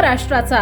राष्ट्राचा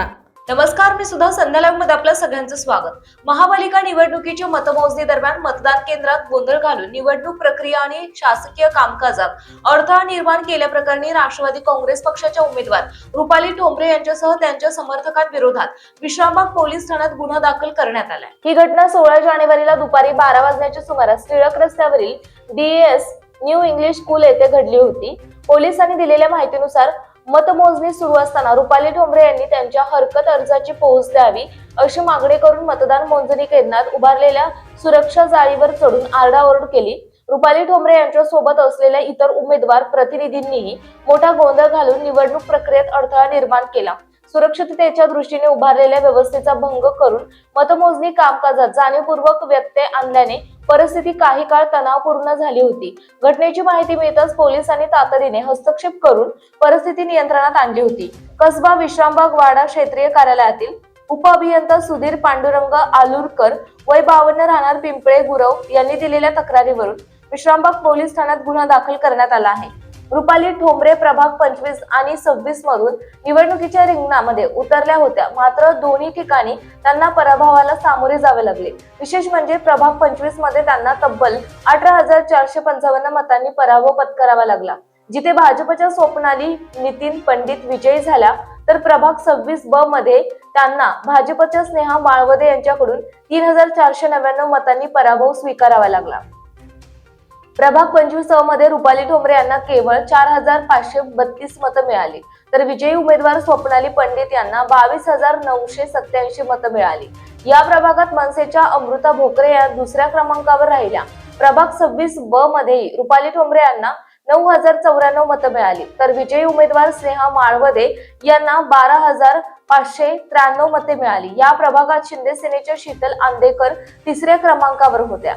नमस्कार मी सुद्धा संध्या मध्ये आपलं सगळ्यांचं स्वागत. महापालिका निवडणुकीच्या मतमोजणी दरम्यान मतदान केंद्रात गोंधळ घालून निवडणूक प्रक्रिया आणि शासकीय कामकाजात अडथळा निर्माण केल्याप्रकरणी राष्ट्रवादी काँग्रेस पक्षाच्या उमेदवार रुपाली ठोंबरे यांच्यासह त्यांच्या समर्थकांविरोधात विश्रामबाग पोलीस ठाण्यात गुन्हा दाखल करण्यात आलाय. ही घटना सोळा जानेवारीला दुपारी बारा वाजण्याच्या सुमारास टिळक रस्त्यावरील डीएस न्यू इंग्लिश स्कूल येथे घडली होती. पोलिसांनी दिलेल्या माहितीनुसार मतमोजणी सुरू असताना रुपाली ठोंबरे यांनी त्यांच्या हरकत अर्जाची पोहोच द्यावी अशी मागणी करून मतदान मोजणी केंद्रात उभारलेल्या सुरक्षा जाळीवर चढून आरडाओरड केली. रुपाली ठोंबरे यांच्या सोबत असलेल्या इतर उमेदवार प्रतिनिधींनीही मोठा गोंधळ घालून निवडणूक प्रक्रियेत अडथळा निर्माण केला. सुरक्षिततेच्या दृष्टीने उभारलेल्या व्यवस्थेचा भंग करून मतमोजणी कामकाजात जाणीवपूर्वक व्यत्यय आणल्याने परिस्थिती काही काळ तणावपूर्ण झाली होती. घटनेची माहिती मिळताच पोलिसांनी तातडीने हस्तक्षेप करून परिस्थिती नियंत्रणात आणली होती. कसबा विश्रामबाग वाडा क्षेत्रीय कार्यालयातील उपअभियंता सुधीर पांडुरंग आलुरकर वय बावन्न राहणार पिंपळे गुरव यांनी दिलेल्या तक्रारीवरून विश्रामबाग पोलीस ठाण्यात गुन्हा दाखल करण्यात आला आहे. रुपाली ठोंबरे प्रभाग पंचवीस आणि सव्वीस मधून निवडणुकीच्या रिंगणामध्ये उतरल्या होत्या. मात्र दोन्ही ठिकाणी त्यांना पराभवाला सामोरे जावे लागले. विशेष म्हणजे प्रभाग पंचवीसमध्ये त्यांना तब्बल अठरा हजार चारशे पंचावन्न मतांनी पराभव पत्करावा लागला. जिथे भाजपच्या स्वप्नाली नितीन पंडित विजयी झाल्या तर प्रभाग सव्वीस ब मध्ये त्यांना भाजपच्या स्नेहा माळवदे यांच्याकडून तीन हजार चारशे नव्याण्णव मतांनी पराभव स्वीकारावा लागला. प्रभाग पंचवीसमध्ये रुपाली ठोंबरे यांना केवळ चार हजार पाचशे बत्तीस मतं मिळाली. तर विजयी उमेदवार स्वप्नाली पंडित यांना बावीस हजार नऊशे सत्याऐंशी मतं मिळाली. या प्रभागात मनसेच्या अमृता भोकरे या दुसऱ्या क्रमांकावर राहिल्या. प्रभाग सव्वीस ब मध्ये रुपाली ठोंबरे यांना नऊ हजार चौऱ्याण्णव मतं मिळाली. तर विजयी उमेदवार स्नेहा माळवदे यांना बारा हजार पाचशे त्र्याण्णव मते मिळाली. या प्रभागात शिंदे सेनेच्या शीतल आंदेकर तिसऱ्या क्रमांकावर होत्या.